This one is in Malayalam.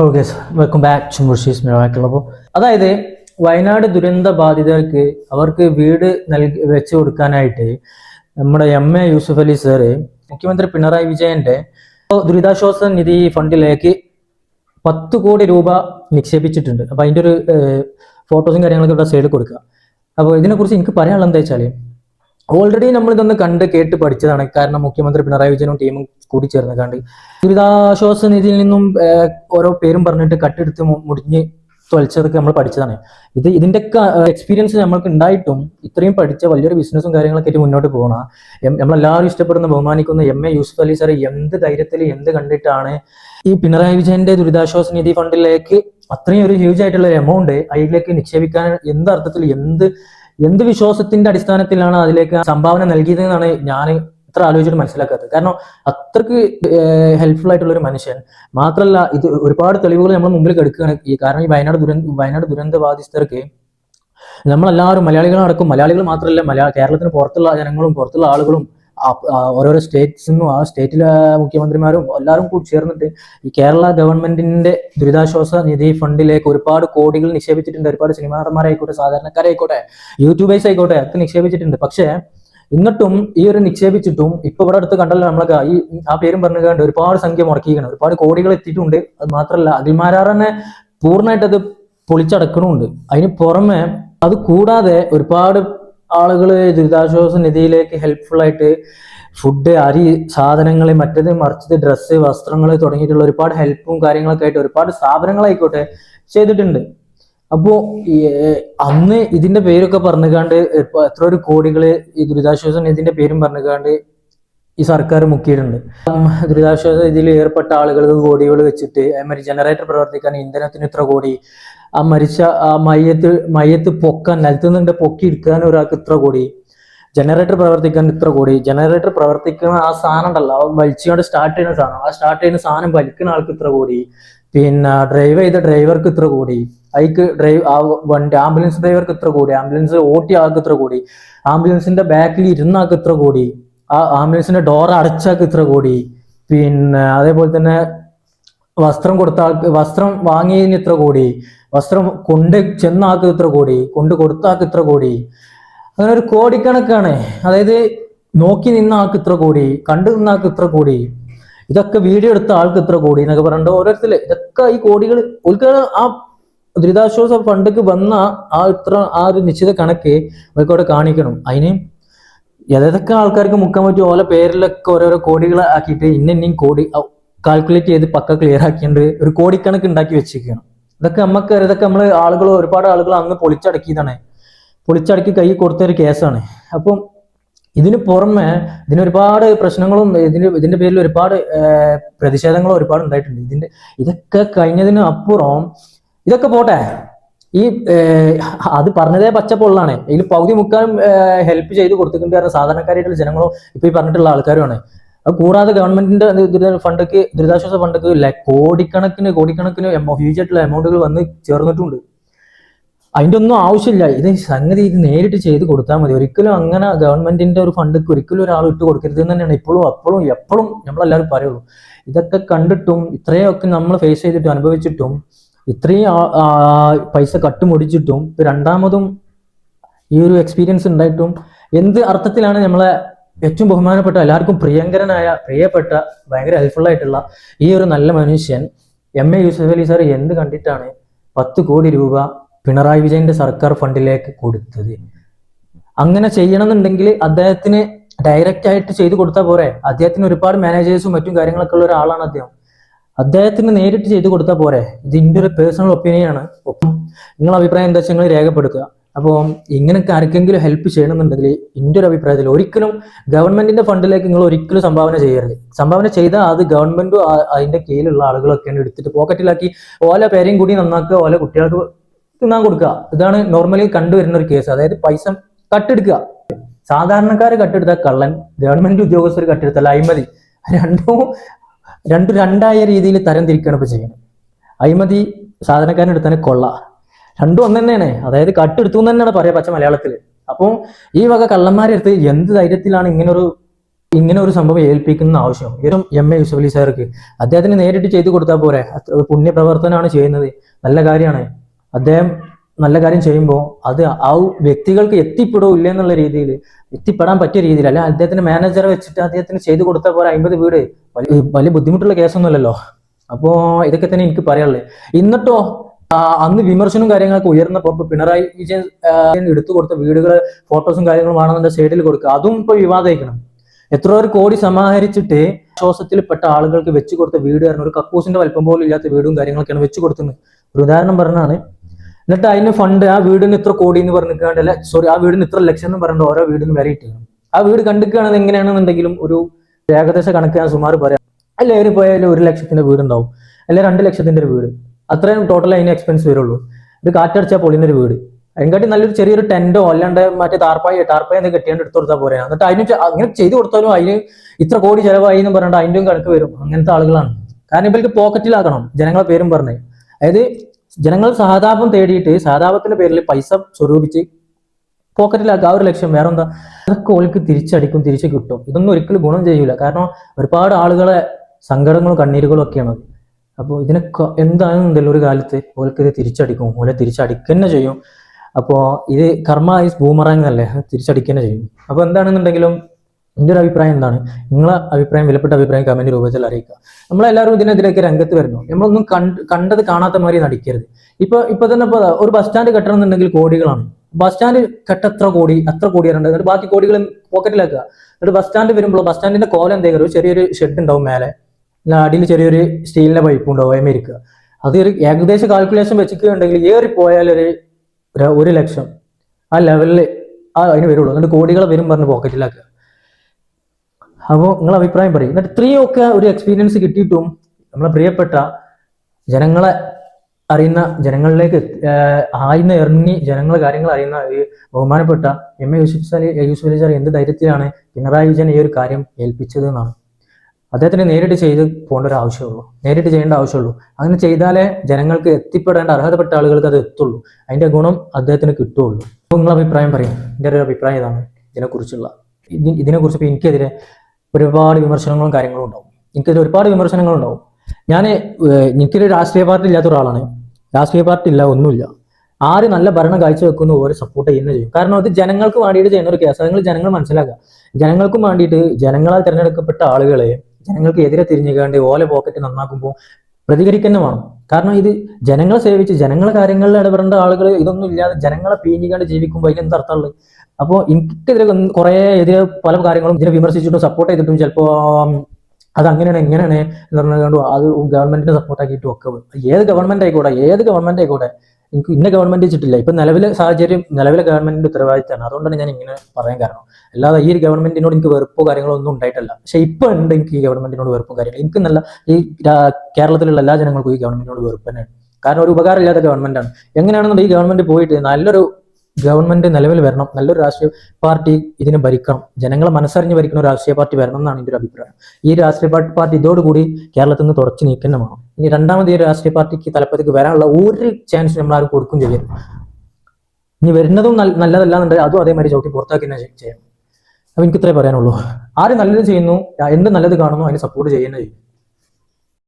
Okay welcome back to Murshis അതായത് വയനാട് ദുരന്ത ബാധിതർക്ക് അവർക്ക് വീട് നൽകി വെച്ച് കൊടുക്കാനായിട്ട് നമ്മുടെ M A Yusuf Ali sir മുഖ്യമന്ത്രി പിണറായി വിജയന്റെ ദുരിതാശ്വാസ നിധി ഫണ്ടിലേക്ക് പത്ത് കോടി രൂപ നിക്ഷേപിച്ചിട്ടുണ്ട്. അപ്പൊ അതിന്റെ ഒരു ഫോട്ടോസും കാര്യങ്ങളൊക്കെ ഇവിടെ സൈഡിൽ കൊടുക്കുക. അപ്പോൾ ഇതിനെക്കുറിച്ച് എനിക്ക് പറയാനുള്ള എന്താ വെച്ചാൽ ഓൾറെഡി നമ്മൾ ഇതൊന്ന് കണ്ട് കേട്ട് പഠിച്ചതാണ്. കാരണം മുഖ്യമന്ത്രി പിണറായി വിജയനും ടീമും കൂടി ചേർന്ന് കണ്ട് ദുരിതാശ്വാസ നിധിയിൽ നിന്നും ഓരോ പേരും പറഞ്ഞിട്ട് കട്ടെടുത്ത് മുടിഞ്ഞ് തൊലിച്ചതൊക്കെ നമ്മൾ പഠിച്ചതാണ്. ഇത് ഇതിന്റെ എക്സ്പീരിയൻസ് നമ്മൾക്ക് ഉണ്ടായിട്ടും ഇത്രയും പഠിച്ച വലിയൊരു ബിസിനസ്സും കാര്യങ്ങളൊക്കെ ആയിട്ട് മുന്നോട്ട് പോകണം നമ്മളെല്ലാവരും ഇഷ്ടപ്പെടുന്ന ബഹുമാനിക്കുന്ന M A Yusuf Ali sir എന്ത് ധൈര്യത്തിൽ എന്ത് കണ്ടിട്ടാണ് ഈ പിണറായി വിജയന്റെ ദുരിതാശ്വാസ നിധി ഫണ്ടിലേക്ക് അത്രയും ഒരു ഹ്യൂജ് ആയിട്ടുള്ള ഒരു എമൗണ്ട് അതിലേക്ക് നിക്ഷേപിക്കാൻ എന്ത് അർത്ഥത്തിൽ എന്ത് എന്ത് വിശ്വാസത്തിന്റെ അടിസ്ഥാനത്തിലാണ് അതിലേക്ക് സംഭാവന നൽകിയതെന്നാണ് ഞാൻ ഇത്ര ആലോചിച്ചിട്ട് മനസ്സിലാക്കാത്തത്. കാരണം അത്രയ്ക്ക് ഹെൽപ്ഫുൾ ആയിട്ടുള്ള ഒരു മനുഷ്യൻ. മാത്രമല്ല ഇത് ഒരുപാട് തെളിവുകൾ നമ്മൾ മുമ്പിൽ കെടുക്കുകയാണ്. ഈ കാരണം ഈ വയനാട് ദുരന്ത വയനാട് ദുരന്ത ബാധിതർക്ക് നമ്മളെല്ലാവരും മലയാളികളടക്കം മലയാളികൾ മാത്രമല്ല മലയാള കേരളത്തിന് പുറത്തുള്ള ജനങ്ങളും പുറത്തുള്ള ആളുകളും ഓരോരോ സ്റ്റേറ്റ്സിന്നും ആ സ്റ്റേറ്റിലെ മുഖ്യമന്ത്രിമാരും എല്ലാവരും കൂടി ചേർന്നിട്ട് ഈ കേരള ഗവൺമെന്റിന്റെ ദുരിതാശ്വാസ നിധി ഫണ്ടിലേക്ക് ഒരുപാട് കോടികൾ നിക്ഷേപിച്ചിട്ടുണ്ട്. ഒരുപാട് സിനിമാറന്മാരായിക്കോട്ടെ സാധാരണക്കാരായിക്കോട്ടെ യൂട്യൂബേഴ്സ് ആയിക്കോട്ടെ ഒക്കെ നിക്ഷേപിച്ചിട്ടുണ്ട്. പക്ഷേ എന്നിട്ടും ഈ ഒരു നിക്ഷേപിച്ചിട്ടും ഇപ്പൊ ഇവിടെ അടുത്ത് കണ്ടല്ലോ നമ്മളൊക്കെ ഈ ആ പേരും പറഞ്ഞു കണ്ട് ഒരുപാട് സംഖ്യ മുടക്കിയിരിക്കണം. ഒരുപാട് കോടികൾ എത്തിയിട്ടുണ്ട്. അത് മാത്രമല്ല അഖിൽമാരാർ തന്നെ പൂർണമായിട്ട് അത് പൊളിച്ചടക്കണമുണ്ട് അതിന് പുറമെ അത് കൂടാതെ ഒരുപാട് ആളുകൾ ദുരിതാശ്വാസ നിധിയിലേക്ക് ഹെൽപ്ഫുൾ ആയിട്ട് ഫുഡ് അരി സാധനങ്ങൾ മറ്റേത് മറിച്ചത് ഡ്രസ്സ് വസ്ത്രങ്ങൾ തുടങ്ങിയിട്ടുള്ള ഒരുപാട് ഹെൽപ്പും കാര്യങ്ങളൊക്കെ ആയിട്ട് ഒരുപാട് സ്ഥാപനങ്ങളായിക്കോട്ടെ ചെയ്തിട്ടുണ്ട്. അപ്പോ അന്ന് ഇതിന്റെ പേരൊക്കെ പറഞ്ഞുകാണ്ട് എത്ര ഒരു കോടികൾ ഈ ദുരിതാശ്വാസ നിധിന്റെ പേരും പറഞ്ഞുകാണ്ട് ഈ സർക്കാർ മുക്കിയിട്ടുണ്ട്. ദുരിതാശ്വാസ ഇതിൽ ഏർപ്പെട്ട ആളുകൾക്ക് കോടികൾ വെച്ചിട്ട് ജനറേറ്റർ പ്രവർത്തിക്കാൻ ഇന്ധനത്തിന് ഇത്ര കോടി ആ മരിച്ച ആ മയ്യത്ത് മയ്യത്ത് പൊക്കാൻ നിലത്ത് നിന്നുണ്ട് പൊക്കി എടുക്കാൻ ഒരാൾക്ക് ഇത്ര കൂടി. ജനറേറ്റർ പ്രവർത്തിക്കാൻ ഇത്ര കോടി. ജനറേറ്റർ പ്രവർത്തിക്കുന്ന ആ സാധനം ഉണ്ടല്ലോ വലിച്ചുകൊണ്ട് സ്റ്റാർട്ട് ചെയ്യുന്ന സാധനം. ആ സ്റ്റാർട്ട് ചെയ്യുന്ന സാധനം വലിക്കുന്ന ആൾക്ക് ഇത്ര കൂടി. പിന്നെ ഡ്രൈവ് ചെയ്ത ഡ്രൈവർക്ക് ഇത്ര കൂടി. അതിക്ക് ഡ്രൈവ് ആ വണ്ടി ആംബുലൻസ് ഡ്രൈവർക്ക് ഇത്ര കൂടി. ആംബുലൻസ് ഓട്ടി ആൾക്ക് ഇത്ര കൂടി. ആംബുലൻസിന്റെ ബാക്കിൽ ഇരുന്ന ആൾക്ക് ഇത്ര കൂടി. ആ ആംബുലൻസിന്റെ ഡോർ അടച്ചാൾക്ക് ഇത്ര കൂടി. പിന്നെ അതേപോലെ തന്നെ വസ്ത്രം കൊടുത്ത ആൾക്ക് വസ്ത്രം വാങ്ങിയതിന് ഇത്ര കോടി വസ്ത്രം കൊണ്ട് ചെന്ന ആൾക്ക് ഇത്ര കോടി കൊണ്ട് കൊടുത്ത ആൾക്ക് ഇത്ര കോടി. അങ്ങനെ ഒരു കോടിക്കണക്കാണ്. അതായത് നോക്കി നിന്ന ആൾക്ക് ഇത്ര കോടി കണ്ടു നിന്ന ആൾക്ക് ഇത്ര കോടി. ഇതൊക്കെ വീഡിയോ എടുത്ത ആൾക്ക് ഇത്ര കോടി എന്നൊക്കെ പറഞ്ഞിട്ട് ഓരോരുത്തരിൽ ഇതൊക്കെ ഈ കോടികൾ ഒരിക്കൽ ആ ദുരിതാശ്വാസ ഫണ്ടിക്ക് വന്ന ആ ഇത്ര ആ ഒരു നിശ്ചിത കണക്ക് അവർക്ക് അവിടെ കാണിക്കണം. അതിന് ഏതൊക്കെ ആൾക്കാർക്ക് മുക്കാൻ പറ്റും ഓല പേരിലൊക്കെ ഓരോരോ കോടികൾ ആക്കിയിട്ട് ഇന്ന ഇന്നയും കോടി കാൽക്കുലേറ്റ് ചെയ്ത് പക്ക ക്ലിയർ ആക്കിയിട്ട് ഒരു കോടിക്കണക്ക് ഉണ്ടാക്കി വെച്ചിരിക്കുകയാണ് ഇതൊക്കെ നമുക്ക് ഇതൊക്കെ നമ്മൾ ആളുകൾ ഒരുപാട് ആളുകൾ അന്ന് പൊളിച്ചടക്കിയതാണ്. പൊളിച്ചടക്കി കൈ കൊടുത്ത ഒരു കേസാണ്. അപ്പം ഇതിന് പുറമെ ഇതിന് ഒരുപാട് പ്രശ്നങ്ങളും ഇതിന് ഇതിന്റെ പേരിൽ ഒരുപാട് പ്രതിഷേധങ്ങളും ഒരുപാട് ഉണ്ടായിട്ടുണ്ട്. ഇതിന്റെ ഇതൊക്കെ കഴിഞ്ഞതിന് അപ്പുറം ഇതൊക്കെ പോട്ടെ. ഈ അത് പറഞ്ഞതേ പച്ചപ്പൊള്ളാണ്. ഇതിൽ പകുതി മുക്കാലും ഹെൽപ്പ് ചെയ്ത് കൊടുത്തിട്ടുണ്ട് കാരണം സാധാരണക്കാരായിട്ടുള്ള ജനങ്ങളോ ഇപ്പൊ ഈ പറഞ്ഞിട്ടുള്ള ആൾക്കാരുമാണ്. അത് കൂടാതെ ഗവൺമെന്റിന്റെ ഫണ്ടൊക്കെ ദുരിതാശ്വാസ ഫണ്ടൊക്കെ കോടിക്കണക്കിന് കോടിക്കണക്കിന് ഹ്യൂജ് ആയിട്ടുള്ള എമൗണ്ടുകൾ വന്ന് ചേർന്നിട്ടുണ്ട്. അതിന്റെ ഒന്നും ആവശ്യമില്ല. ഇത് സംഗതി ഇത് നേരിട്ട് ചെയ്ത് കൊടുത്താൽ മതി. ഒരിക്കലും അങ്ങനെ ഗവൺമെന്റിന്റെ ഒരു ഫണ്ടക്ക് ഒരിക്കലും ഒരാൾ ഇട്ട് കൊടുക്കരുത് എന്ന് തന്നെയാണ്. ഇപ്പോഴും അപ്പോഴും എപ്പോഴും നമ്മളെല്ലാവരും പറയുള്ളൂ. ഇതൊക്കെ കണ്ടിട്ടും ഇത്രയൊക്കെ നമ്മൾ ഫേസ് ചെയ്തിട്ടും അനുഭവിച്ചിട്ടും ഇത്രയും പൈസ കട്ടുമുടിച്ചിട്ടും രണ്ടാമതും ഈ ഒരു എക്സ്പീരിയൻസ് ഉണ്ടായിട്ടും എന്ത് അർത്ഥത്തിലാണ് നമ്മളെ ഏറ്റവും ബഹുമാനപ്പെട്ട എല്ലാവർക്കും പ്രിയങ്കരനായ പ്രിയപ്പെട്ട ഭയങ്കര ഹെൽപ്ഫുൾ ആയിട്ടുള്ള ഈ ഒരു നല്ല മനുഷ്യൻ M A Yusuf Ali sir എന്ത് കണ്ടിട്ടാണ് പത്ത് കോടി രൂപ പിണറായി വിജയന്റെ സർക്കാർ ഫണ്ടിലേക്ക് കൊടുത്തത്? അങ്ങനെ ചെയ്യണമെന്നുണ്ടെങ്കിൽ അദ്ദേഹത്തിന് ഡയറക്റ്റ് ആയിട്ട് ചെയ്തു കൊടുത്താൽ പോരെ. അദ്ദേഹത്തിന് ഒരുപാട് മാനേജേഴ്സും മറ്റും കാര്യങ്ങളൊക്കെ ഉള്ള ഒരാളാണ് അദ്ദേഹം. അദ്ദേഹത്തിന് നേരിട്ട് ചെയ്തു കൊടുത്താൽ പോരെ. ഇത് എന്റെ ഒരു പേഴ്സണൽ ഒപ്പീനിയൻ ആണ്. ഒപ്പം നിങ്ങളുടെ അഭിപ്രായം എന്താ വെച്ചാൽ നിങ്ങൾ രേഖപ്പെടുത്തുക. അപ്പോൾ ഇങ്ങനെയൊക്കെ ആർക്കെങ്കിലും ഹെൽപ്പ് ചെയ്യണമെന്നുണ്ടെങ്കിൽ എന്റെ ഒരു അഭിപ്രായത്തിൽ ഒരിക്കലും ഗവൺമെന്റിന്റെ ഫണ്ടിലേക്ക് നിങ്ങൾ ഒരിക്കലും സംഭാവന ചെയ്യരുത്. സംഭാവന ചെയ്താൽ അത് ഗവൺമെന്റും അതിന്റെ കീഴിലുള്ള ആളുകളൊക്കെയാണ് എടുത്തിട്ട് പോക്കറ്റിലാക്കി ഓല പേരെയും കൂടി നന്നാക്കുക ഓല കുട്ടികൾക്ക് തിന്നാൻ കൊടുക്കുക. ഇതാണ് നോർമലി കണ്ടുവരുന്ന ഒരു കേസ് അതായത് പൈസ കട്ടെടുക്കുക. സാധാരണക്കാർ കട്ടെടുത്ത കള്ളൻ ഗവൺമെന്റ് ഉദ്യോഗസ്ഥർ കട്ടെടുത്താൽ അഴിമതി. രണ്ടും രണ്ടും രണ്ടായ രീതിയിൽ തരം തിരിക്കുകയാണ് ഇപ്പൊ ചെയ്യുന്നത്. അഴിമതി സാധാരണക്കാരനെടുത്താൽ കൊള്ള. രണ്ടും ഒന്ന് തന്നെയാണ് അതായത് കട്ടെടുത്തു എന്ന് തന്നെയാണ് പറയാ പച്ച മലയാളത്തിൽ അപ്പോൾ ഈ വക കള്ളന്മാരെടുത്ത് എന്ത് ധൈര്യത്തിലാണ് ഇങ്ങനൊരു ഇങ്ങനെ ഒരു സംഭവം ഏൽപ്പിക്കുന്ന ആവശ്യം? ഇവരും എം എ യൂസഫ് അലി സാർക്ക്. അദ്ദേഹത്തിന് നേരിട്ട് ചെയ്തു കൊടുത്താൽ പോരെ. പുണ്യപ്രവർത്തനമാണ് ചെയ്യുന്നത്. നല്ല കാര്യമാണ്. അദ്ദേഹം നല്ല കാര്യം ചെയ്യുമ്പോൾ അത് ആ വ്യക്തികൾക്ക് എത്തിപ്പെടോ ഇല്ല എന്നുള്ള രീതിയിൽ എത്തിപ്പെടാൻ പറ്റിയ രീതിയിൽ അല്ല അദ്ദേഹത്തിന്റെ മാനേജറെ വെച്ചിട്ട് അദ്ദേഹത്തിന് ചെയ്തു കൊടുത്താൽ പോലെ അമ്പത് വീട്. വലിയ ബുദ്ധിമുട്ടുള്ള കേസൊന്നുമല്ലല്ലോ അപ്പോ ഇതൊക്കെ തന്നെ എനിക്ക് പറയാനുള്ളത്. എന്നിട്ടോ അന്ന് വിമർശനവും കാര്യങ്ങളൊക്കെ ഉയർന്നപ്പോ ഇപ്പൊ പിണറായി വിജയൻ എടുത്തു കൊടുത്ത വീടുകൾ ഫോട്ടോസും കാര്യങ്ങളും ആണെന്നുണ്ടെങ്കിൽ സൈഡിൽ കൊടുക്കുക. അതും ഇപ്പൊ വിവാദമായിരിക്കണം. എത്ര ഒരു കോടി സമാഹരിച്ചിട്ട് ശ്വാസത്തിൽ പെട്ട ആളുകൾക്ക് വെച്ചു കൊടുത്ത വീട് കാരണം ഒരു കക്കൂസിന്റെ വലിപ്പം പോലും ഇല്ലാത്ത വീടും കാര്യങ്ങളൊക്കെയാണ് വെച്ചു കൊടുക്കുന്നത് ഒരു ഉദാഹരണം പറഞ്ഞാണ് എന്നിട്ട് അതിന് ഫണ്ട് ആ വീടിന് ഇത്ര കോടി എന്ന് പറഞ്ഞിട്ട് സോറി ആ വീടിന് ഇത്ര ലക്ഷം എന്ന് പറഞ്ഞിട്ട് ഓരോ വീടിനും വില ഇട്ടിരുന്നു ആ വീട് കണ്ടിക്കുകയാണെന്ന് എങ്ങനെയാണെന്നുണ്ടെങ്കിലും ഒരു ഏകദേശ കണക്ക് ഞാൻ സുമാർ പറയാം. അല്ല പോയാലും ഒരു ലക്ഷത്തിന്റെ വീടുണ്ടാവും. അല്ലെ രണ്ട് ലക്ഷത്തിന്റെ ഒരു വീട്. അത്രയും ടോട്ടൽ അതിന് എക്സ്പെൻസ് വരുള്ളൂ. ഇത് കാറ്റടിച്ചാൽ പൊളിയുന്നൊരു വീട്. അതിനെക്കാട്ടി നല്ലൊരു ചെറിയൊരു ടെന്റോ അല്ലാണ്ട് മറ്റേ താർപ്പായ താർപ്പായ എന്തൊക്കെ കെട്ടിയാണ്ട് എടുത്തു കൊടുത്താൽ പോരാ. എന്നിട്ട് അതിന് അങ്ങനെ ചെയ്തു കൊടുത്താലും അതിന് ഇത്ര കോടി ചെലവായി എന്ന് പറഞ്ഞിട്ട് അതിന്റെ കണക്ക് വരും. അങ്ങനത്തെ ആളുകളാണ്. കാരണം ഇവർക്ക് പോക്കറ്റിലാക്കണം ജനങ്ങളെ പേരും പറഞ്ഞേ. അതായത് ജനങ്ങൾ സഹതാപം തേടിയിട്ട് സഹതാപത്തിന്റെ പേരിൽ പൈസ സ്വരൂപിച്ച് പോക്കറ്റിലാക്കുക. ആ ഒരു ലക്ഷ്യം വേറെ എന്താ അതൊക്കെ ഓൾക്ക് തിരിച്ചടിക്കും തിരിച്ചു കിട്ടും. ഇതൊന്നും ഒരിക്കലും ഗുണം ചെയ്യൂല. കാരണം ഒരുപാട് ആളുകളെ സങ്കടങ്ങളും കണ്ണീരുകളും ഒക്കെയാണ്. അപ്പോൾ ഇതിനൊക്കെ എന്താണെന്നുണ്ടല്ലോ ഒരു കാലത്ത്? ഓലക്ക് ഇത് തിരിച്ചടിക്കും. ഓലെ തിരിച്ചടിക്കന്നെ ചെയ്യും. അപ്പോൾ ഇത് കർമ്മ ഈസ് ബൂമറാങ് അല്ലേ തിരിച്ചടിക്കുക ചെയ്യും. അപ്പോൾ എന്താണെന്നുണ്ടെങ്കിലും എന്റെ ഒരു അഭിപ്രായം എന്താണ്? നിങ്ങളെ അഭിപ്രായം വിലപ്പെട്ട അഭിപ്രായം കമന്റ് രൂപത്തിൽ അറിയിക്കുക. നമ്മളെല്ലാവരും ഇതിനെതിരെയൊക്കെ രംഗത്ത് വരുന്നു. നമ്മളൊന്നും കണ്ട് കണ്ടത് കാണാത്ത മാതിരി നടിക്കരുത്. ഇപ്പൊ ഇപ്പൊ തന്നെ ഇപ്പോൾ ഒരു ബസ് സ്റ്റാൻഡ് കെട്ടണം എന്നുണ്ടെങ്കിൽ കോടികളാണ്. ബസ് സ്റ്റാൻഡ് കെട്ട എത്ര കോടി അത്ര കോടി വരേണ്ടത് ബാക്കി കോടികൾ പോക്കറ്റിലാക്കുക എന്നിട്ട് ബസ് സ്റ്റാൻഡ് വരുമ്പോൾ ബസ് സ്റ്റാൻഡിന്റെ കോലം എന്തെങ്കിലും ചെറിയൊരു ഷെഡ് ഉണ്ടാവും മേലെ. അടിയിൽ ചെറിയൊരു സ്റ്റീലിന്റെ പൈപ്പ് ഉണ്ടാവും അമേരിക്ക. അത് ഒരു ഏകദേശം കാൽക്കുലേഷൻ വെച്ചിട്ടുണ്ടെങ്കിൽ ഏറി പോയാൽ ഒരു ഒരു- ലക്ഷം. ആ ലെവലിൽ ആ അതിന് വരുള്ളൂ. എന്നിട്ട് കോടികൾ വരും പറഞ്ഞ് പോക്കറ്റിലാക്കുക അപ്പോൾ നിങ്ങൾ അഭിപ്രായം പറയും. എന്നിട്ട് ഇത്രയും ഒക്കെ ഒരു എക്സ്പീരിയൻസ് കിട്ടിയിട്ടും നമ്മളെ പ്രിയപ്പെട്ട ജനങ്ങളെ അറിയുന്ന ജനങ്ങളിലേക്ക് ആയിന്ന് എറിഞ്ഞി ജനങ്ങളെ കാര്യങ്ങൾ അറിയുന്ന ബഹുമാനപ്പെട്ട M A Yusuf Ali Yusuf Ali sir എന്ത് ധൈര്യത്തിലാണ് പിണറായി വിജയൻ ഈ ഒരു കാര്യം ഏൽപ്പിച്ചത് എന്നാണ്. അദ്ദേഹത്തിന് നേരിട്ട് ചെയ്ത് പോകേണ്ട ഒരു ആവശ്യമുള്ളൂ. നേരിട്ട് ചെയ്യേണ്ട ആവശ്യമുള്ളൂ. അങ്ങനെ ചെയ്താലേ ജനങ്ങൾക്ക് എത്തിപ്പെടേണ്ട അർഹതപ്പെട്ട ആളുകൾക്ക് അത് എത്തുള്ളൂ. അതിന്റെ ഗുണം അദ്ദേഹത്തിന് കിട്ടുള്ളൂ അപ്പോൾ നിങ്ങൾ അഭിപ്രായം പറയും. എന്റെ ഒരു അഭിപ്രായം ഇതാണ് ഇതിനെക്കുറിച്ചുള്ള. ഇതി- ഇതിനെക്കുറിച്ച് ഇപ്പോൾ എനിക്കെതിരെ ഒരുപാട് വിമർശനങ്ങളും കാര്യങ്ങളും ഉണ്ടാവും. എനിക്കെതിരെ ഒരുപാട് വിമർശനങ്ങളും ഉണ്ടാവും. ഞാൻ എനിക്കൊരു രാഷ്ട്രീയ പാർട്ടി ഇല്ലാത്ത ഒരാളാണ്. രാഷ്ട്രീയ പാർട്ടി ഇല്ല ഒന്നുമില്ല. ആര് നല്ല ഭരണം കാഴ്ചവെക്കുന്നു ഓരോ സപ്പോർട്ട് ചെയ്യുന്ന ചെയ്യും. കാരണം അത് ജനങ്ങൾക്ക് വേണ്ടിയിട്ട് ചെയ്യുന്ന ഒരു കേസ് നിങ്ങൾ ജനങ്ങൾ മനസ്സിലാക്കുക. ജനങ്ങൾക്കും വേണ്ടിയിട്ട് ജനങ്ങളാൽ തിരഞ്ഞെടുക്കപ്പെട്ട ആളുകളെ ജനങ്ങൾക്ക് എതിരെ തിരിഞ്ഞുകാണ്ട് ഓല പോക്കറ്റ് നന്നാക്കുമ്പോൾ പ്രതികരിക്കുന്ന വേണം. കാരണം ഇത് ജനങ്ങളെ സേവിച്ച് ജനങ്ങളെ കാര്യങ്ങളിൽ ഇടപെടേണ്ട ആളുകൾ ഇതൊന്നും ഇല്ലാതെ ജനങ്ങളെ പീഞ്ഞിക്കാണ്ട് ജീവിക്കുമ്പോൾ അതിന് എന്ത് അർത്ഥമുള്ളത് അപ്പോൾ എനിക്കെതിരെ കുറേ എതിരെ പല കാര്യങ്ങളും ഇതിനെ വിമർശിച്ചിട്ടും സപ്പോർട്ട് ചെയ്തിട്ടും ചിലപ്പോൾ അത് അങ്ങനെയാണ് എങ്ങനെയാണ് എന്ന് പറഞ്ഞുകൊണ്ട് അത് ഗവൺമെന്റിനെ സപ്പോർട്ട് ആക്കിയിട്ടും ഒക്കെ ഏത് ഗവൺമെന്റ് ആയിക്കോട്ടെ ഏത് ഗവൺമെന്റ് ആയിക്കോട്ടെ എനിക്ക് ഇന്ന ഗവൺമെന്റ് വെച്ചിട്ടില്ല. ഇപ്പൊ നിലവിലെ സാഹചര്യം നിലവിലെ ഗവൺമെന്റിന്റെ ഉത്തരവാദിത്തമാണ്. അതുകൊണ്ടാണ് ഞാൻ ഇങ്ങനെ പറയാൻ കാരണം. അല്ലാതെ ഈ ഒരു ഗവൺമെന്റിനോട് എനിക്ക് വെറുപ്പോ കാര്യങ്ങളോ ഒന്നും ഉണ്ടായിട്ടില്ല. പക്ഷെ ഇപ്പൊ ഉണ്ട് എനിക്ക് ഈ ഗവൺമെന്റിനോട് വെറുപ്പും കാര്യങ്ങളും. എനിക്ക് നല്ല ഈ കേരളത്തിലുള്ള എല്ലാ ജനങ്ങൾക്കും ഈ ഗവൺമെന്റിനോട് വെറുപ്പ് തന്നെയാണ്. കാരണം ഒരു ഉപകാരമില്ലാത്ത ഗവൺമെന്റാണ് എങ്ങനെയാണെന്നുണ്ടെങ്കിൽ ഈ ഗവൺമെന്റ് പോയിട്ട് നല്ലൊരു ഗവൺമെന്റ് നിലവിൽ വരണം നല്ലൊരു രാഷ്ട്രീയ പാർട്ടി ഇതിനെ ഭരിക്കണം ജനങ്ങളെ മനസ്സറിഞ്ഞ് ഭരിക്കുന്ന ഒരു രാഷ്ട്രീയ പാർട്ടി വരണം എന്നാണ് എന്റെ ഒരു അഭിപ്രായം. ഈ രാഷ്ട്രീയ പാർട്ടി ഇതോടുകൂടി കേരളത്തിൽ നിന്ന് തുടച്ചു നീക്കുന്നതാണ്. ഇനി രണ്ടാമത് ഈ രാഷ്ട്രീയ പാർട്ടിക്ക് തലപ്പത്തേക്ക് വരാനുള്ള ഒരു ചാൻസ് നമ്മൾ ആരും കൊടുക്കും ചെയ്യരുത്. ഇനി വരുന്നതും നല്ലതല്ല നല്ലതല്ലാന്നുണ്ടെങ്കിൽ അതും അതേമാതിരി ചവിട്ടി പുറത്താക്കി തന്നെ ചെയ്യണം. അപ്പൊ എനിക്ക് ഇത്രേ പറയാനുള്ളൂ. ആര് നല്ലത് ചെയ്യുന്നു എന്ത് നല്ലത് കാണുന്നു അതിന് സപ്പോർട്ട് ചെയ്യുന്നത് ചെയ്യും